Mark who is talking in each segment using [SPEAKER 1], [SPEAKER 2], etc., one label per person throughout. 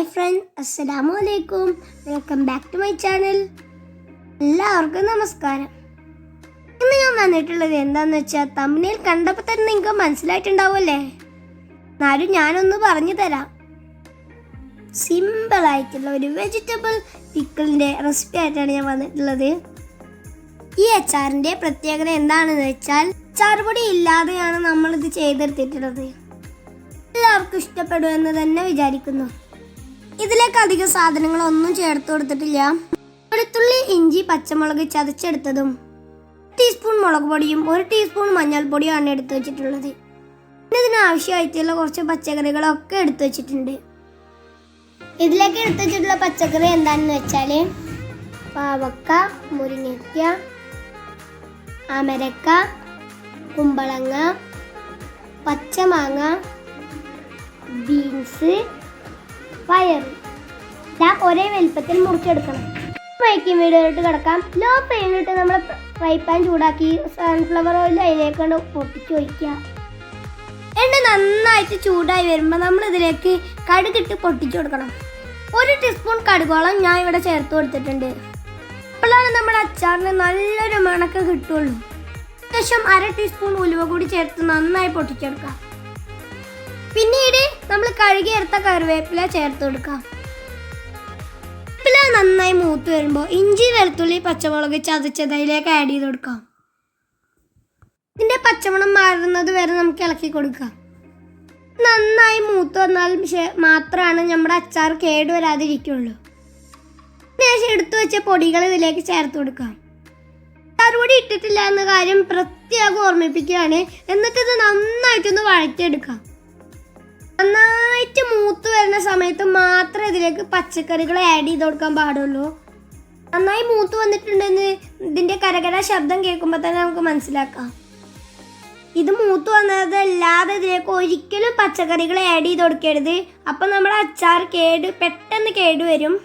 [SPEAKER 1] അസ്സലാമു അലൈക്കും welcome back to my channel. എല്ലാവർക്കും നമസ്കാരം. ഇന്ന് ഞാൻ വന്നിട്ടുള്ളത് എന്താണെന്ന് വെച്ചാൽ തമ്മിൽ കണ്ടപ്പോൾ തന്നെ നിങ്ങൾക്ക് മനസ്സിലായിട്ടുണ്ടാവുമല്ലേ? എന്നാലും ഞാനൊന്ന് പറഞ്ഞു തരാം. സിമ്പിളായിട്ടുള്ള ഒരു വെജിറ്റബിൾ പിക്കിളിന്റെ റെസിപ്പി ആയിട്ടാണ് ഞാൻ വന്നിട്ടുള്ളത്. ഈ അച്ചാറിന്റെ പ്രത്യേകത എന്താണെന്ന് വെച്ചാൽ അച്ചാർ ഇല്ലാതെയാണ് നമ്മളിത് ചെയ്തെടുത്തിട്ടുള്ളത്. എല്ലാവർക്കും ഇഷ്ടപ്പെടുമെന്ന് തന്നെ വിചാരിക്കുന്നു. ഇതിലേക്ക് അധികം സാധനങ്ങളൊന്നും ചേർത്ത് കൊടുത്തിട്ടില്ല. വെളുത്തുള്ളി ഇഞ്ചി പച്ചമുളക് ചതച്ചെടുത്തതും ടീസ്പൂൺ മുളക് പൊടിയും ഒരു ടീസ്പൂൺ മഞ്ഞൾപ്പൊടിയും ആണ് എടുത്തു വെച്ചിട്ടുള്ളത്. പിന്നെ ഇതിന് ആവശ്യമായിട്ടുള്ള കുറച്ച് പച്ചക്കറികളൊക്കെ എടുത്തു വെച്ചിട്ടുണ്ട്. ഇതിലേക്ക് എടുത്തു വെച്ചിട്ടുള്ള പച്ചക്കറി എന്താണെന്ന് വെച്ചാൽ പാവക്ക മുരിങ്ങയ്ക്ക അമരക്ക കുമ്പളങ്ങ പച്ചമാങ്ങ ബീൻസ് പയർ ഇതാ ഒരേ വലുപ്പത്തിൽ മുറിച്ചെടുക്കണം. വൈക്കും വീഡിയോയിലോട്ട് കിടക്കാം. ലോ ഫ്ലെയിമിലിട്ട് നമ്മൾ ഫ്രൈ പാൻ ചൂടാക്കി സൺഫ്ലവർ ഓയിൽ അതിലേക്ക് പൊട്ടിച്ച് ഒഴിക്കുക. എണ്ണ നന്നായിട്ട് ചൂടായി വരുമ്പോൾ നമ്മൾ ഇതിലേക്ക് കടുകിട്ട് പൊട്ടിച്ചു കൊടുക്കണം. ഒരു ടീസ്പൂൺ കടുകോളം ഞാൻ ഇവിടെ ചേർത്ത് കൊടുത്തിട്ടുണ്ട്. അപ്പോഴാണ് നമ്മുടെ അച്ചാറിന് നല്ലൊരു മണക്ക് കിട്ടുള്ളൂ. അത്യാവശ്യം അര ടീസ്പൂൺ ഉലുവ കൂടി ചേർത്ത് നന്നായി പൊട്ടിച്ചെടുക്കാം പിന്നീട് നമ്മൾ കഴുകിയെടുത്ത കറിവേപ്പില ചേർത്ത് കൊടുക്കാം. വേപ്പില നന്നായി മൂത്ത് വരുമ്പോൾ ഇഞ്ചി വെളുത്തുള്ളി പച്ചമുളക് ചതച്ചത് അതിലേക്ക് ആഡ് ചെയ്ത് കൊടുക്കാം. ഇതിന്റെ പച്ചമണം മാറുന്നത് വരെ നമുക്ക് ഇളക്കി കൊടുക്കാം. നന്നായി മൂത്ത് വന്നാൽ മാത്രമാണ് നമ്മുടെ അച്ചാർ കേടുവരാതിരിക്കുള്ളൂ ശേഷം എടുത്തു വെച്ച പൊടികൾ ഇതിലേക്ക് ചേർത്ത് കൊടുക്കാം. അച്ചാർ പൊടി ഇട്ടിട്ടില്ല എന്ന കാര്യം പ്രത്യേകം ഓർമ്മിപ്പിക്കുകയാണ്. എന്നിട്ട് ഇത് നന്നായിട്ടൊന്ന് വഴറ്റിയെടുക്കാം. നന്നായിട്ട് മൂത്ത് വരുന്ന സമയത്ത് മാത്രം ഇതിലേക്ക് പച്ചക്കറികൾ ആഡ് ചെയ്ത് കൊടുക്കാൻ പാടുള്ളൂ. നന്നായി മൂത്ത് വന്നിട്ടുണ്ടെന്ന് ഇതിന്റെ കരകര ശബ്ദം കേൾക്കുമ്പോൾ തന്നെ നമുക്ക് മനസ്സിലാക്കാം. ഇത് മൂത്ത് വന്നതല്ലാതെ ഇതിലേക്ക് ഒരിക്കലും പച്ചക്കറികൾ ആഡ് ചെയ്ത് കൊടുക്കരുത്. അപ്പം നമ്മുടെ അച്ചാർ കേട് പെട്ടെന്ന് കേടുവരും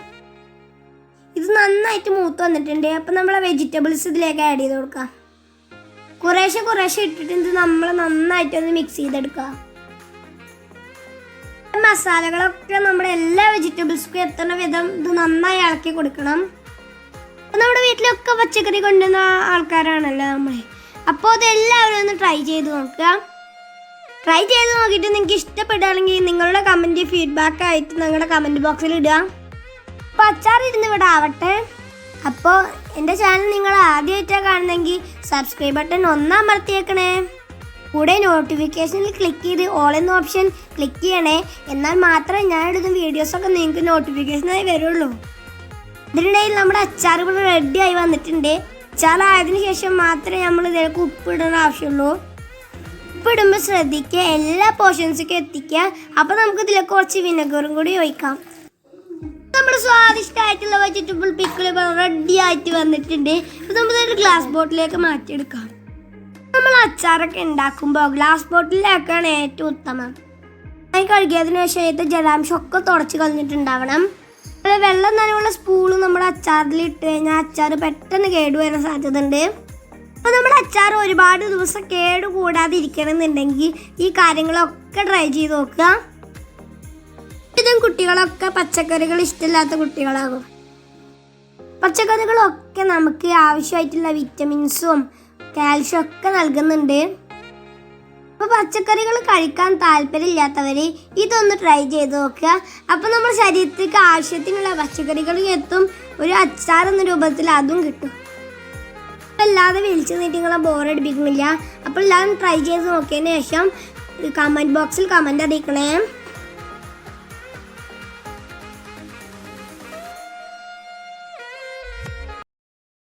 [SPEAKER 1] ഇത് നന്നായിട്ട് മൂത്ത് വന്നിട്ടുണ്ട്. അപ്പം നമ്മളെ വെജിറ്റബിൾസ് ഇതിലേക്ക് ആഡ് ചെയ്ത് കൊടുക്കാം. കുറേശ്ശെ കുറേശ്ശെ ഇട്ടിട്ട് ഇത് നമ്മൾ നന്നായിട്ടൊന്ന് മിക്സ് ചെയ്തെടുക്കുക മസാലകളൊക്കെ നമ്മുടെ എല്ലാ വെജിറ്റബിൾസ്ക്കും എത്തുന്ന വിധം ഇത് നന്നായി ഇളക്കി കൊടുക്കണം. നമ്മുടെ വീട്ടിലൊക്കെ പച്ചക്കറി കൊണ്ടുവന്ന ആൾക്കാരാണല്ലോ നമ്മൾ അപ്പോൾ അതെല്ലാവരും ഒന്ന് ട്രൈ ചെയ്ത് നോക്കുക. ട്രൈ ചെയ്ത് നോക്കിയിട്ട് നിങ്ങൾക്ക് ഇഷ്ടപ്പെടുകയാണെങ്കിൽ നിങ്ങളുടെ കമന്റ് ഫീഡ്ബാക്ക് ആയിട്ട് നിങ്ങളുടെ കമന്റ് ബോക്സിൽ ഇടുക. അപ്പോൾ അച്ചാർ ഇരുന്ന് ഇവിടെ ആവട്ടെ. അപ്പോൾ എന്റെ ചാനൽ നിങ്ങൾ ആദ്യമായിട്ടാണ് കാണുന്നെങ്കിൽ സബ്സ്ക്രൈബ് ബട്ടൺ ഒന്നാം അമർത്തിയേക്കണേ. കൂടെ നോട്ടിഫിക്കേഷനിൽ ക്ലിക്ക് ചെയ്ത് ഓൾ എന്ന ഓപ്ഷൻ ക്ലിക്ക് ചെയ്യണേ. എന്നാൽ മാത്രമേ ഞാൻ എടുത്ത വീഡിയോസൊക്കെ നിങ്ങൾക്ക് നോട്ടിഫിക്കേഷനായി വരുള്ളൂ. ഇതിനിടയിൽ നമ്മുടെ അച്ചാർ ഇവിടെ റെഡി ആയി വന്നിട്ടുണ്ട്. അച്ചാറായതിനു ശേഷം മാത്രമേ നമ്മൾ ഇതിലേക്ക് ഉപ്പിടേണ്ട ആവശ്യമുള്ളൂ. ഉപ്പിടുമ്പോൾ ശ്രദ്ധിക്കുക എല്ലാ പോർഷൻസൊക്കെ എത്തിക്കുക. അപ്പോൾ നമുക്ക് ഇതിലേക്ക് കുറച്ച് വിനെഗറും കൂടി ഒഴിക്കാം. നമ്മുടെ സ്വാദിഷ്ടമായിട്ടുള്ള വെജിറ്റബിൾ പിക്കിൾ റെഡി ആയിട്ട് വന്നിട്ടുണ്ട്. അപ്പോൾ നമുക്കൊരു ഗ്ലാസ് ബോട്ടിലേക്ക് മാറ്റിയെടുക്കാം. നമ്മൾ അച്ചാറൊക്കെ ഉണ്ടാക്കുമ്പോൾ ഗ്ലാസ് ബോട്ടിലേക്കാണ് ഏറ്റവും ഉത്തമം. അതിന് കഴുകിയതിനു ശേഷം ഇത് ജലാംശമൊക്കെ തുടച്ച് കളഞ്ഞിട്ടുണ്ടാവണം. അതുപോലെ വെള്ളം നനവുള്ള സ്പൂണ് നമ്മുടെ അച്ചാറിൽ ഇട്ട് കഴിഞ്ഞാൽ അച്ചാർ പെട്ടെന്ന് കേടുവരാൻ സാധ്യത ഉണ്ട് അപ്പോൾ നമ്മുടെ അച്ചാർ ഒരുപാട് ദിവസം കേട് കൂടാതെ ഇരിക്കണമെന്നുണ്ടെങ്കിൽ ഈ കാര്യങ്ങളൊക്കെ ട്രൈ ചെയ്ത് നോക്കുക. ഇതും കുട്ടികളൊക്കെ പച്ചക്കറികൾ ഇഷ്ടമില്ലാത്ത കുട്ടികളാകും. പച്ചക്കറികളൊക്കെ നമുക്ക് ആവശ്യമായിട്ടുള്ള വിറ്റമിൻസും കാൽഷ്യം ഒക്കെ നൽകുന്നുണ്ട്. അപ്പോൾ പച്ചക്കറികൾ കഴിക്കാൻ താല്പര്യമില്ലാത്തവർ ഇതൊന്ന് ട്രൈ ചെയ്ത് നോക്കുക. അപ്പോൾ നമ്മുടെ ശരീരത്തിലേക്ക് ആവശ്യത്തിനുള്ള പച്ചക്കറികൾ എത്തും. ഒരു അച്ചാർ എന്ന രൂപത്തിൽ അതും കിട്ടും. അല്ലാതെ വിളിച്ചു നീട്ടിങ്ങളെ ബോറടിപ്പിക്കുന്നില്ല അപ്പോൾ എല്ലാവരും ട്രൈ ചെയ്ത് നോക്കിയതിന് ശേഷം കമന്റ് ബോക്സിൽ കമന്റ് അറിയിക്കണേ